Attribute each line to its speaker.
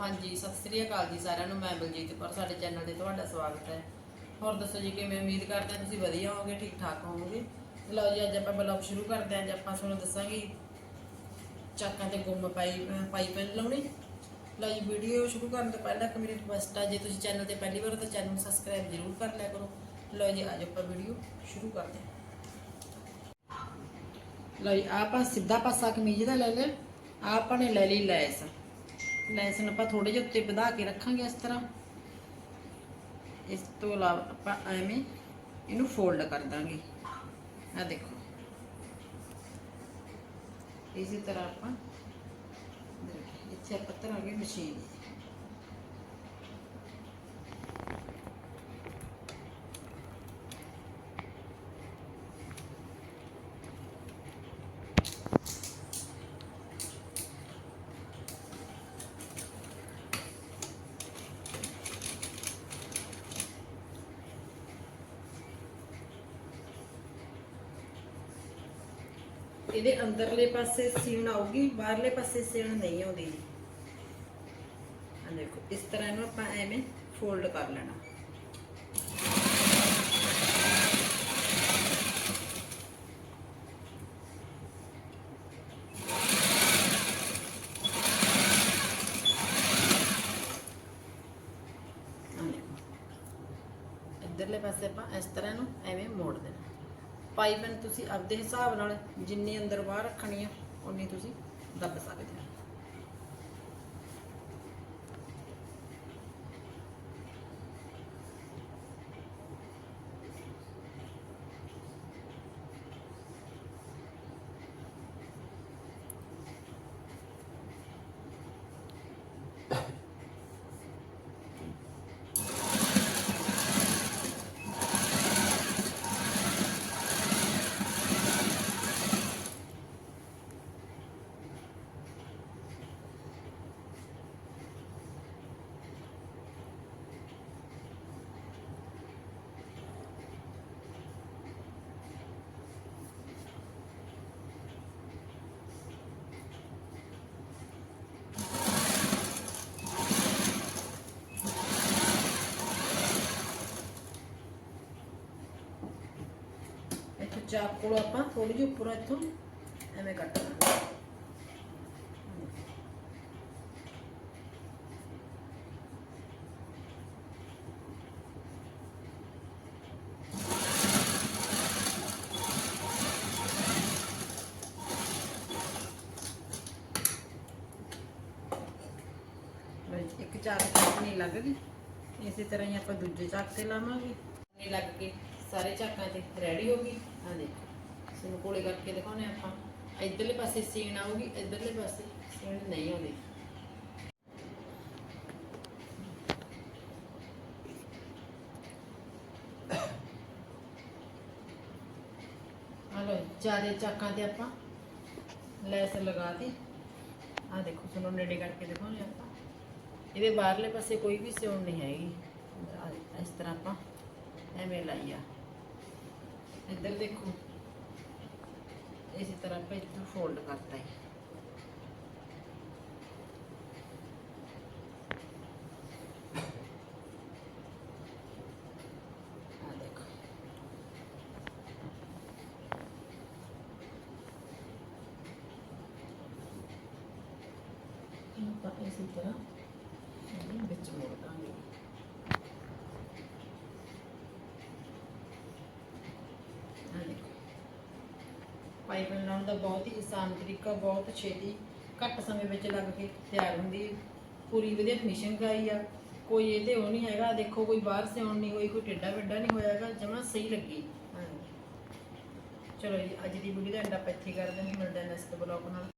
Speaker 1: ਹਾਂਜੀ, ਸਤਿ ਸ੍ਰੀ ਅਕਾਲ ਜੀ ਸਾਰਿਆਂ ਨੂੰ, ਮੈਂ ਬਲਜੀਤ ਕੌਰ, ਸਾਡੇ ਚੈਨਲ ਤੇ ਤੁਹਾਡਾ ਸਵਾਗਤ ਹੈ। ਹੋਰ ਦੱਸੋ ਜੀ, ਕਿਵੇਂ ਉਮੀਦ ਕਰਦੇ ਹਾਂ ਤੁਸੀਂ ਵਧੀਆ ਹੋਵੋਗੇ ਠੀਕ ਠਾਕ ਹੋਵੋਗੇ? ਲਓ ਜੀ, ਅੱਜ ਆਪਾਂ ਬਲੌਗ ਸ਼ੁਰੂ ਕਰਦੇ ਹਾਂ, ਅੱਜ ਆਪਾਂ ਤੁਹਾਨੂੰ ਦੱਸਾਂਗੇ ਚਾਕਾਂ ਤੇ ਗੁੰਮ ਪਾਈ ਪਾਈਪਿੰਗ ਲਾਉਣੀ। ਲਓ ਜੀ ਵੀਡੀਓ ਸ਼ੁਰੂ ਕਰਨ ਤੋਂ ਪਹਿਲਾਂ ਇੱਕ ਮੇਰੀ ਰਿਕੁਐਸਟ ਆ, ਜੇ ਤੁਸੀਂ ਚੈਨਲ ਤੇ ਪਹਿਲੀ ਵਾਰ ਹੋ ਤਾਂ ਚੈਨਲ ਨੂੰ ਸਬਸਕ੍ਰਾਈਬ ਜ਼ਰੂਰ ਕਰ ਲਿਆ ਕਰੋ। ਲਓ ਜੀ, ਅੱਜ ਆਪਾਂ ਵੀਡੀਓ ਸ਼ੁਰੂ ਕਰਦੇ ਹਾਂ। ਲਓ ਜੀ ਆਪਾਂ ਸਿੱਧਾ ਪਾਸਾ ਕਮੀਜ਼ ਦਾ ਲੈ ਲਿਆ। ਆਪਾਂ ਨੇ ਲੈ ਲਈ ਲੈਸ। ਲੈਸਨ ਆਪਾਂ ਥੋੜੇ ਜਿਹਾ ਉੱਤੇ ਵਧਾ ਕੇ ਰੱਖਾਂਗੇ ਇਸ ਤਰ੍ਹਾਂ। ਇਸ ਤੋਂ ਇਲਾਵਾ ਆਪਾਂ ਐਵੇਂ ਇਹਨੂੰ ਫੋਲਡ ਕਰ ਦਾਂਗੇ। ਆ ਦੇਖੋ। ਇਸੇ ਤਰ੍ਹਾਂ ਆਪਾਂ, ਇੱਥੇ ਆਪਾਂ ਧਰਾਂਗੇ ਮਸ਼ੀਨ ਇਹਦੇ ਅੰਦਰਲੇ ਪਾਸੇ ਸੀਣ ਆਊਗੀ, ਬਾਹਰਲੇ ਪਾਸੇ ਸੀਣ ਨਹੀਂ ਆਉਂਦੀ। ਆ ਦੇਖੋ, ਇਸ ਤਰ੍ਹਾਂ ਇਹਨੂੰ ਆਪਾਂ ਐਵੇਂ ਫੋਲਡ ਕਰ ਲੈਣਾ। ਆ ਇੱਧਰਲੇ ਪਾਸੇ ਆਪਾਂ ਇਸ ਤਰ੍ਹਾਂ ਨੂੰ ਐਵੇਂ ਮੋੜ ਦੇਣਾ। ਪਾਈਪਨ ਤੁਸੀਂ ਆਪਦੇ ਹਿਸਾਬ ਨਾਲ ਜਿੰਨੀ ਅੰਦਰ ਬਾਹਰ ਰੱਖਣੀ ਆ, ਉਨੀ ਤੁਸੀਂ ਦੱਬ ਸਕਦੇ ਹੋ। ਇੱਥੋਂ ਚਾਕ ਕੋਲ ਆਪਾਂ ਥੋੜੀ ਜਿਹੀ ਉੱਪਰ ਇੱਥੋਂ ਐਵੇਂ ਕੱਟ ਲਾਂਗੇ ਬਸ ਇੱਕ ਚਾਕ ਤੇ ਨਹੀਂ ਲੱਗ ਗਈ ਇਸੇ ਤਰ੍ਹਾਂ ਹੀ ਆਪਾਂ ਦੂਜੇ ਚਾਕ ਤੇ ਲਾਵਾਂਗੇ ਨਹੀਂ ਲੱਗ ਕੇ ਸਾਰੇ ਚਾਕਾਂ ਤੇ ਰੈਡੀ ਹੋ ਗਈ? ਆ ਦੇਖੋ ਇਸ ਕੋਲੇ ਕਰਕੇ ਦਿਖਾਉਣੇ ਆਪਾਂ। ਇਧਰਲੇ ਪਾਸੇ ਸੀਨ ਆਊਗੀ, ਇਧਰਲੇ ਪਾਸੇ ਸੀਨ ਨਹੀਂ ਆਉਂਦੀ। ਹਲੋ ਚਾਰੇ ਚਾਕਾਂ ਤੇ ਆਪਾਂ। ਲੈਸ ਲਗਾ ਦੀ ਆ ਦੇਖੋ, ਤੁਹਾਨੂੰ ਨੇੜੇ ਕਰਕੇ ਦਿਖਾਉਣੇ ਆਪਾਂ। ਇਹਦੇ ਬਾਹਰਲੇ ਪਾਸੇ ਕੋਈ ਵੀ ਸਿਉਣ ਨਹੀਂ ਹੈਗੀ। ਇਸ ਤਰ੍ਹਾਂ ਆਪਾਂ ਐਵੇਂ ਲਾਈ ਆ ਇੱਧਰ ਦੇਖੋ। ਇਸੇ ਤਰ੍ਹਾਂ ਆਪਾਂ ਇੱਧਰ ਫੋਲਡ ਕਰਤਾ ਹੈ। ਆਪਾਂ ਇਸੇ ਤਰ੍ਹਾਂ ਵਿੱਚ ਮੋੜ ਦਾਂਗੇ ਆ ਦੇਖੋ ਪਾਈਪ ਲਾਉਣ ਦਾ ਬਹੁਤ ਹੀ ਆਸਾਨ ਤਰੀਕਾ, ਬਹੁਤ ਛੇਤੀ, ਘੱਟ ਸਮੇਂ ਵਿੱਚ ਲੱਗ ਕੇ ਤਿਆਰ ਹੁੰਦੀ ਪੂਰੀ ਵਧੀਆ ਫਿਨਿਸ਼ਿੰਗ ਆਈ ਆ। ਕੋਈ ਇਹਦੇ ਉਹ ਨਹੀਂ ਹੈਗਾ, ਦੇਖੋ ਕੋਈ ਬਾਹਰ ਸੇ ਨਹੀਂ ਹੋਈ, ਕੋਈ ਟੇਡਾ ਵੱਡਾ ਨਹੀਂ ਹੋਇਆ ਹੈਗਾ, ਜਮਾਂ ਸਹੀ ਲੱਗੀ। ਹਾਂਜੀ। ਚਲੋ ਜੀ, ਅੱਜ ਦੀ ਵੀਡੀਓ ਦਾ ਐਂਡ ਆਪਾਂ ਇੱਥੇ ਕਰਦੇ ਹਾਂ, ਮਿਲਦੇ ਹਾਂ ਨੈਕਸਟ ਬਲੌਗ ਨਾਲ।